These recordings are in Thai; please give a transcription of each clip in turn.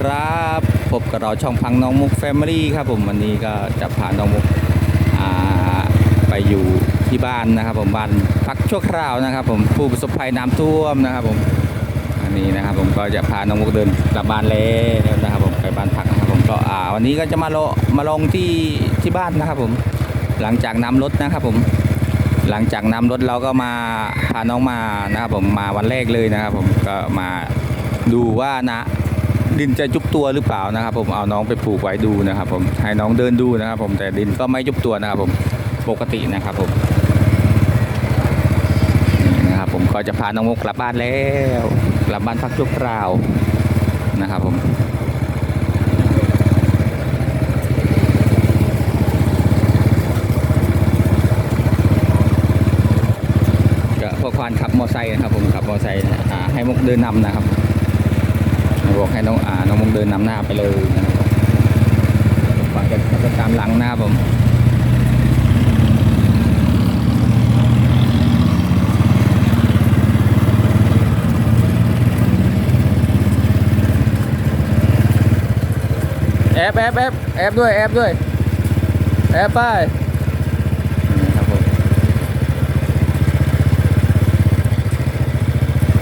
ครับพบกับเราช่องพังน้องมุกแฟมิลี่ครับผมวันนี้ก็จะพาน้องมุกไปอยู่ที่บ้านนะครับ ผมบ้านพักชั่วคราวนะครับ ผมผู้ประสบภัยน้ำท่วมนะครับ ผมอันนี้นะครับ ผมก็จะพาน้องมุกเดินกลับบ้านแล้วนะครับผมไปบ้านพักนะครับผมก็อ่าวันนี้ก็จะมาลมาลงที่ที่บ้านนะครับ ผมหลังจากน้ำลดนะครับ ผมหลังจากน้ำลดเราก็มาพาน้องมานะครับ ผมมาวันแรกเลยนะครับ ผมก็มาดูว่านะ ดินจะยุบตัวหรือเปล่านะครับ ผมเอาน้องไปผูกไว้ดูนะครับ ผมให้น้องเดินดูนะครับ ผมแต่ดินก็ไม่ยุบตัวนะครับ ผมปกตินะครับผมนี่นะครับ ผมก็จะพาน้องมุกกลับบ้านแล้วกลับบ้านพักชั่วคราวนะครับผมก็พวกควานขับมอไซค์นะครับผมขับมอไซค์ให้มุกเดินนำนะครับ บอกให้น้องอ่าน้องมุกเดินนำหน้าไปเลยนะครับควานก็ตามหลังนะครับผมแอบแอบแอบแอบด้วยแอบด้วยแอบไป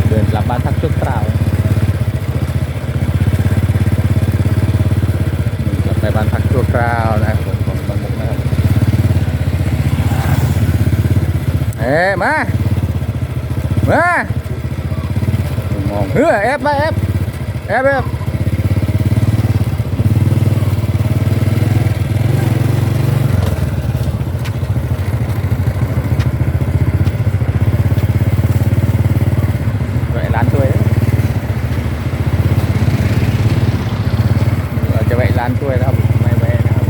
เดินกลับบ้านพักชั่วคราวนี่กลับไป บ้านพักชั่วคราวนะครับผมของบางมุกนะครับเอ๊ะมามา มองเฮ้ยแอบมาแอบแอบแอบแวะร้านถ้วยเราจะแวะร้านถ้วยนะครับไม่แวะนะครับ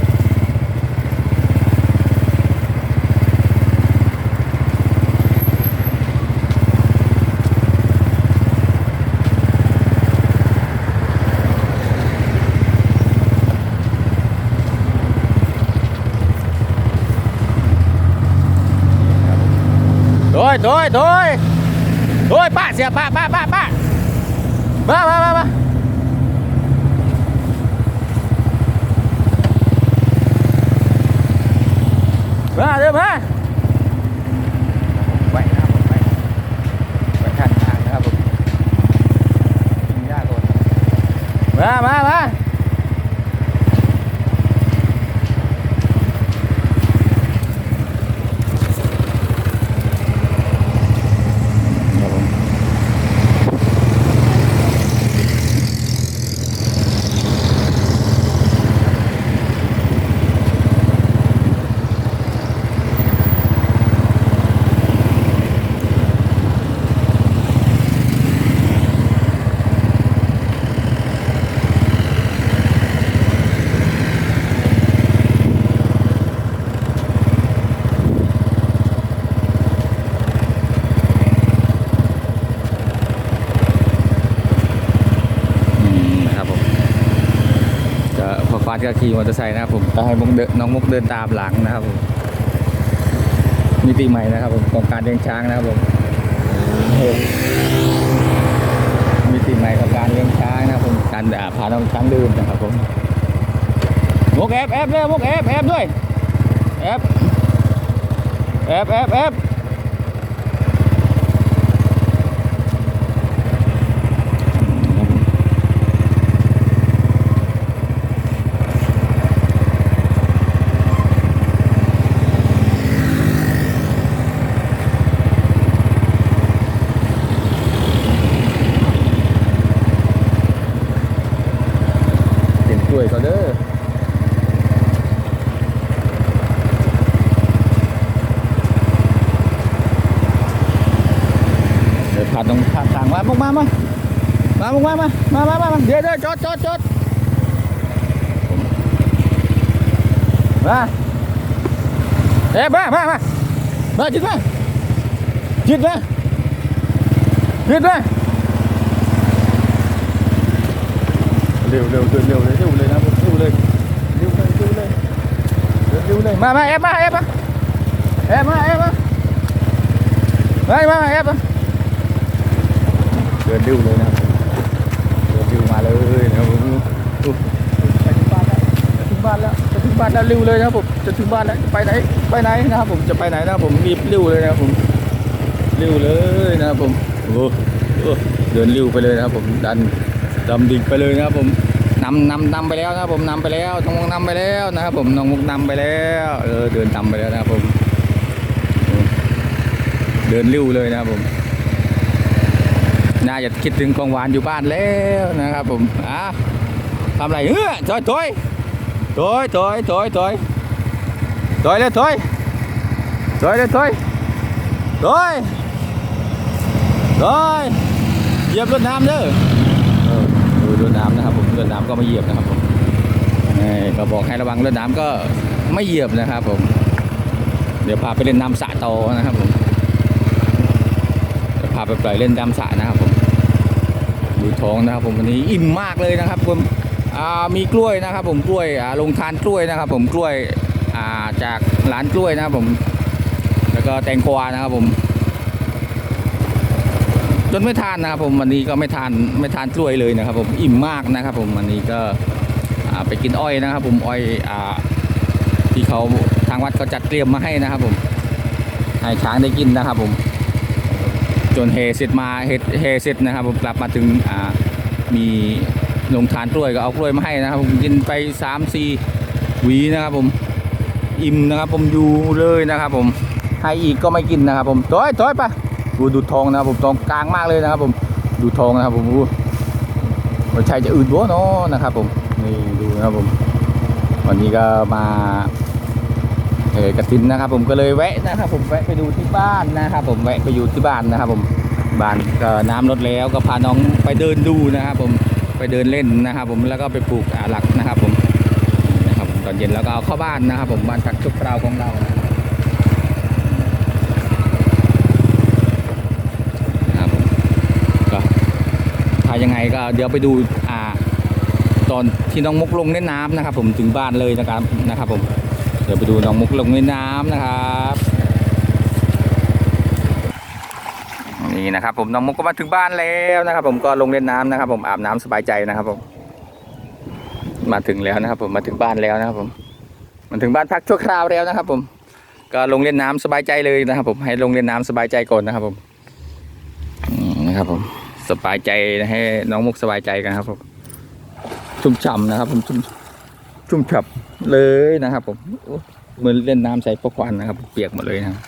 thôi thôi thôi thôi ba xe ba ba ba ba ba ba ba ba ba đưa ba vậy นะครับผมไปไปข้างทางนะครับผมกินยากก่อนมามามาครับผมอืมนะครับผม ก็พอฟาดก็ขี่มอเตอร์ไซค์นะครับผมก็ให้มุกเดินน้องมุกเดินตามหลังนะครับผมมิติใหม่นะครับผมของการเลี้ยงช้างนะครับผมมิติใหม่ของการเลี้ยงช้างนะครับผมการอาพาน้องช้างเดินนะครับผมมุกแอบแอบเลยมุกแอบแอบด้วยแอบแอบแอบแอบเต็มถ้วยเขาเด้อ เดี๋ยวผ่านตรงทางทางมามุกมามามามุกมามามามามามาเดี๋ยวเดี๋ยวจอดจอดจอดมาเอ๊ะมามามามาจิตมาจิตมาจิตมาเร็วเร็วเร็วเร็วเลยเร็วเลยนะเร็วเลยเร็วเลยเร็วเลยเร็วเลยมามาเอฟมาเอฟมาเอฟมาเอฟมามามาเอฟมา เดินเร็วเลยนะครับเดินเร็วมาเลยนะครับผมดูไปถึงบ้านแล้วจะถึงบ้านแล้วจะถึงบ้านแล้วเร็วเลยนะครับผมจะถึงบ้านแล้วจะไปไหนไปไหนนะครับผมจะไปไหนนะครับผมรีบเร็วเลยนะครับผมเร็วเลยนะครับผมโอ้โหโอ้โหเดินเร็วไปเลยนะครับผมดันดำดิ่งไปเลยนะครับผมนำนำนำไปแล้วนะครับผมนำไปแล้วน้องมุกนำไปแล้วนะครับผมน้องมุกนำไปแล้วเออเดินนำไปแล้วนะครับผมเดินริ้วเลยนะครับผม น่าจะคิดถึงของหวานอยู่บ้านแล้วนะครับผมอะทำอะไรเฮ้ยถอยถอยถอยถอยถอยถอยถอยเลยถอยถอยเลยถอยถอยถอยเหยียบรถน้ำเด้อดูรถน้ำนะครับผมรถน้ำก็ไม่เหยียบนะครับผมนี่ก็บอกให้ระวังรถน้ำก็ไม่เหยียบนะครับผม เดี๋ยวพาไปเล่นน้ำสระโตนะครับผมจะพาไปปล่อยเล่นดำสระนะครับผม ดูท้องนะครับผมวันนี้อิ่มมากเลยนะครับผมมีกล้วยนะครับ ผมกล้วยลงทานกล้วยนะครับ ผมกล้วยาจากร้านกล้วยนะครับผม แล้วก็แตงกวานะครับผม จนไม่ทานนะครับผมวันนี้ก็ไม่ทานไม่ทานกล้วยเลยนะครับ ผมอิ่มมากนะครับ ผมวันนี้ก็ไปกินอ้อยนะครับ ผมอ้อยอที่เขาทางวัดเขาจัดเตรียมมาให้นะครับ ผมให้ช้างได้กินนะครับ ผม จนเฮเสร็จมาเฮเฮเสร็จนะครับผมกลับมาถึงอ่ามีลงทานกล้วยก็เอากล้วยมาให้นะครับผมกินไป3ามสี่หวีนะครับผมอิ่มนะครับผมอยู่เลยนะครับผมให้อีกก็ไม่กินนะครับผมถอยถอยไปดูดูทองนะครับผมทองกลางมากเลยนะครับผมดูทองนะครับผมดูว่าใช่จะอื่นบัวเนาะนะครับผมนี่ดูนะครับผมวันนี้ก็มา เออกระตินนะครับผมก็เลยแวะนะครับผมแวะไปดูที่บ้านนะครับผมแวะไปอยู่ที่บ้านนะครับผมบ้านก็น้ำลดแล้วก็พาน้องไปเดินดูนะครับผมไปเดินเล่นนะครับผมแล้วก็ไปปลูกอาหลักนะครับผมนะครับผมตอนเย็นแล้วก็เอาเข้าบ้านนะครับผมบ้านพักชั่วคราวของเรานะครับผมก็ถ้ายังไงก็เดี๋ยวไปดูอ่าตอนที่น้องมุกลงเล่นน้ำนะครับผมถึงบ้านเลยนะครับนะครับผม ดี๋ยวไปดูน้องมุกลงเล่นน้ำนะครับ นี่นะครับ ผมน้องมุกก็มาถึงบ้านแล้วนะครับ ผมก็ลงเล่นน้ำนะครับ ผมอาบน้ำสบายใจนะครับ ผม มาถึงแล้วนะครับ ผมมาถึงบ้านแล้วนะครับ ผมมาถึงบ้านพักชั่วคราวแล้วนะครับ ผม ก็ลงเล่นน้ำสบายใจเลยนะครับ ผมให้ลงเล่นน้ำสบายใจก่อนนะครับ ผมนะครับ ผมสบายใจให้น้องมุกสบายใจกันครับ ผมชุ่มฉ่ำนะครับ ผมชุ่ม ชุ่มฉ่ำเลยนะครับ ผมเหมือนเล่นน้ำใส่ปะควันนะครับ เปียกหมดเลยนะครับ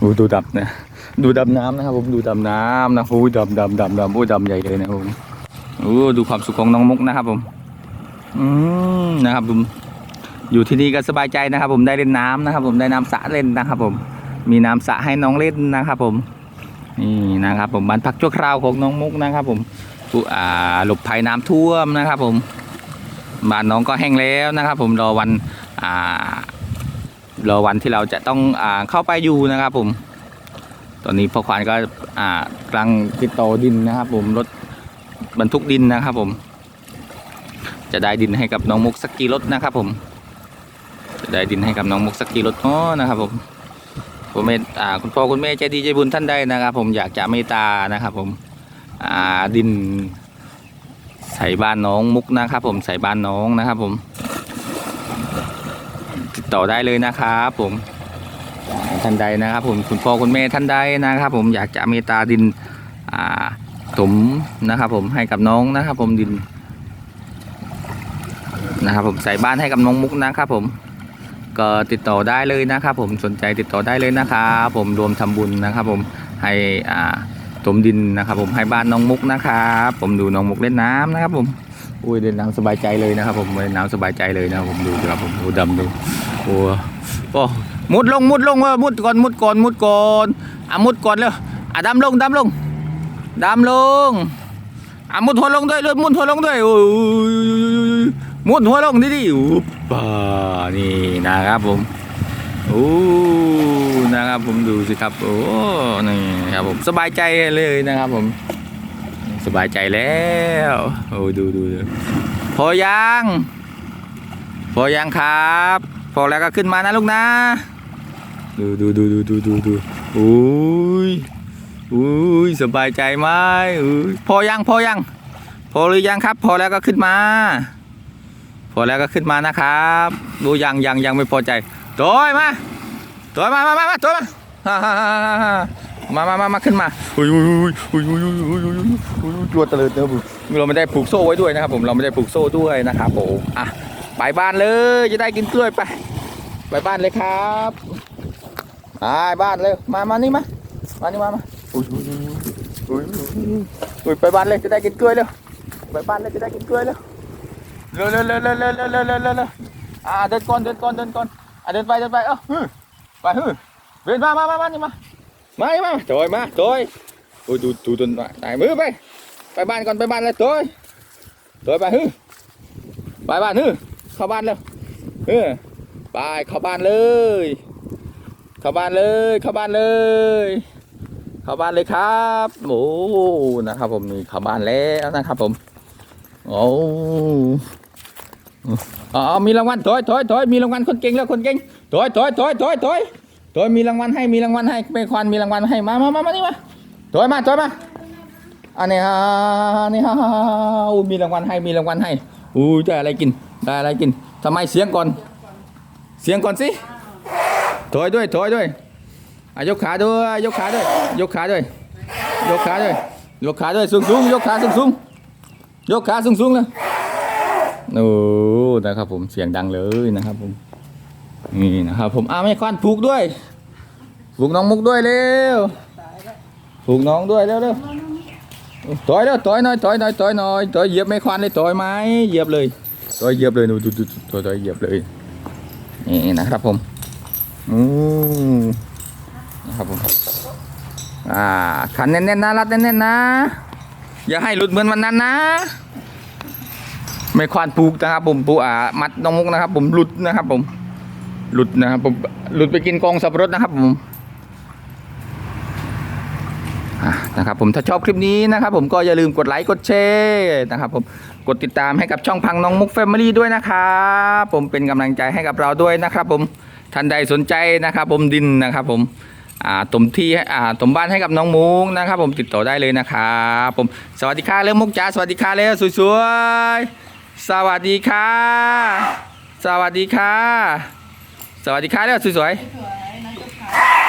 ดูดูดำนะดูดำน้ำนะครับ ผมดูดำน้ำนะโอ้ยดำดำดำดำโอ้ยดำใหญ่เลยนะครับผมโอ้ดูความสุขของน้องมุกนะครับ ผม อืมนะครับผมอยู่ที่นี่ก็สบายใจนะครับ ผมได้เล่นน้ำนะครับ ผมได้น้ำสระเล่นนะครับ ผม มีน้ำสระให้น้องเล่นนะครับ ผมนี่นะครับ ผมบ้านพักชั่วคราวของน้องมุกนะครับ ผมอ่าหลบภัยน้ำท่วมนะครับ ผม บ้านน้องก็แห้งแล้วนะครับ ผมรอวันอ่ารอวันที่เราจะต้องอ่าเข้าไปอยู่นะครับผม ตอนนี้พ่อควานก็อ่ากลังติดต่อดินนะครับ ผมรถบรรทุกดินนะครับ ผม จะได้ดินให้กับน้องมุกสักกี่รถนะครับ ผม จะได้ดินให้กับน้องมุกสักกี่รถอ๋อนะครับ ผมผมเมตอ่าคุณพ่อคุณแม่ใจดีใจบุญท่านใดนะครับ ผมอยากจะเมตตานะครับ ผมอ่าดิน ใส่บ้านน้องมุกนะครับผมใส่บ้านน้องนะครับผม ติดต่อได้เลยนะครับผมท่านใดนะครับผมคุณพ่อคุณแม่ท่านใดนะครับผมอยากจะเมตตาดินอ่าถมนะครับผมให้กับน้องนะครับผมดินนะครับผมใส่บ้านให้กับน้องมุกนะครับผมก็ติดต่อได้เลยนะครับผมสนใจติดต่อได้เลยนะครับผมรวมทำบุญนะครับผมให้อ่า ถมดินนะครับ ผมให้บ้านน้องมุกนะครับผมดูน้องมุกเล่นน้ำนะครับ ผมอุ้ยเล่นน้ำสบายใจเลยนะครับ ผมเล่นน้ำสบายใจเลยนะครับผมดูครับผมดูดำดูโอ้โอ้มุดลงมุดลงเว่ามุดก่อนมุดก่อนมุดก่อนอะมุดก่อนเลยอะดำลงดำลงดำลงอะมุดหัวลงด้วยเลยมุดหัวลงด้วยโอ้ยมุดหัวลงดิดิอุ๊บป่านี่นะครับผม โอ้นะครับผมดูสิครับ โอ้นี่ครับผมสบายใจเลยนะครับผม สบายใจแล้ว โอ้ดูดูดูพอยังพอยังครับ พอแล้วก็ขึ้นมานะลูกนะ ดูดูดูดูดูดูดูอุ้ยอุ้ยสบายใจไหมอุ้ยพอยังพอยัง พอหรือยังครับ พอแล้วก็ขึ้นมา พอแล้วก็ขึ้นมานะครับ ดูยังยังยังไม่พอใจ โดยมาโดยมามามามาโดยมาฮ่าฮ่าฮ่าฮ่ามามามามาขึ้นมาอุ้ยอุ้ยอุ้ยอุ้ยอุ้ยอุ้ยอุ้ยอุ้ยอุ้ยอุ้ยตัวเตลิดนะครับผมเราไม่ได้ผูกโซ่ไว้ด้วยนะครับผมเราไม่ได้ผูกโซ่ด้วยนะครับผมอะไปบ้านเลยจะได้กินกล้วยไปไปบ้านเลยครับไปบ้านเลยมามานี่มามานี่มามาอุ้ยอุ้ยอุ้ยอุ้ยอุยอุยไปบ้านเลยจะได้กินกล้วยเร็วไปบ้านเลยจะได้กินกล้วยเร็วเร็วเร็วเร็วเร็วเร็วเร็วเร็วเร็วเร็วเร็วอ่าเดินก่อนเดินก่อนเดินก่อน อ่าเดินไปเดินไปเอ้าฮึไปฮึเดินมามามามานี่มามานี่มาโถอยมาโถอยโอ้ยดูดูต้นไหนมือไป ไปบ้านก่อนไปบ้านเลยโถอยโถอยไปฮึไปบ้านฮึเข้าบ้านแล้วเออไปเข้าบ้านเลย เข้าบ้านเลยเข้าบ้านเลยเข้าบ้านเลยครับโอ้นะครับผมนี่เข้าบ้านแล้วนะครับผมโอ้ อ๋อมีรางวัลถอยถอยถอยมีรางวัลคนเก่งแล้วคนเก่งถอยถอยถอยถอยถอยถอยมีรางวัลให้มีรางวัลให้เป็นควันมีรางวัลให้มามามามานี่มาถอยมาถอยมาอันนี้ฮะอันนี้ฮะอู้มีรางวัลให้มีรางวัลให้อู้ได้อะไรกินได้อะไรกินทำไมเสียงก่อน เสียงก่อนสิถอยด้วยถอยด้วยยกขาด้วยยกขาด้วยยกขาด้วยยกขาด้วยยกขาด้วยสูงสูงยกขาสูงสูงยกขาสูงสูงเลย โอ้นะครับผมเสียงดังเลยนะครับผมนี่นะครับผมอ้าไม่ควันผูกด้วยผูกน้องมุกด้วยเร็วผูกน้องด้วยเร็วเร็วถอยเร็วถอยหน่อยถอยหน่อยถอยหน่อยถอยเหยียบไม่ควันเลยถอยไหมเหยียบเลยถอยเหยียบเลยดูดูดูถอยถอยเหยียบเลยนี่นะครับผมอืมนะครับผมอ่าขันแน่นๆนะรัดแน่นๆนะอย่าให้หลุดเหมือนวันนั้นนะ ไม่ควานปลูกนะครับ ผมปูอ่ามัดน้องมุกนะครับ ผมหลุดนะครับ ผมหลุดนะครับผมหลุดไปกินกองสับปะรดนะครับผมนะครับผมถ้าชอบคลิปนี้นะครับผมก็อย่าลืมกดไลค์กดแชร์นะครับผมกดติดตามให้กับช่องพังน้องมุกแฟมิลี่ด้วยนะครับผมเป็นกำลังใจให้กับเราด้วยนะครับ ผมท่านใดสนใจนะครับ ผมดินนะครับ ผมอ่าตมที่ให้อ่าตมบ้านให้กับน้องมุกนะครับ ผมติดต่อได้เลยนะครับผมสวัสดีค่ะเร็วมุกจ๋าสวัสดีค่ะเร็วสวยๆ สวัสดีค่ะ สวัสดีค่ะ สวัสดีค่ะเร็วสวยๆ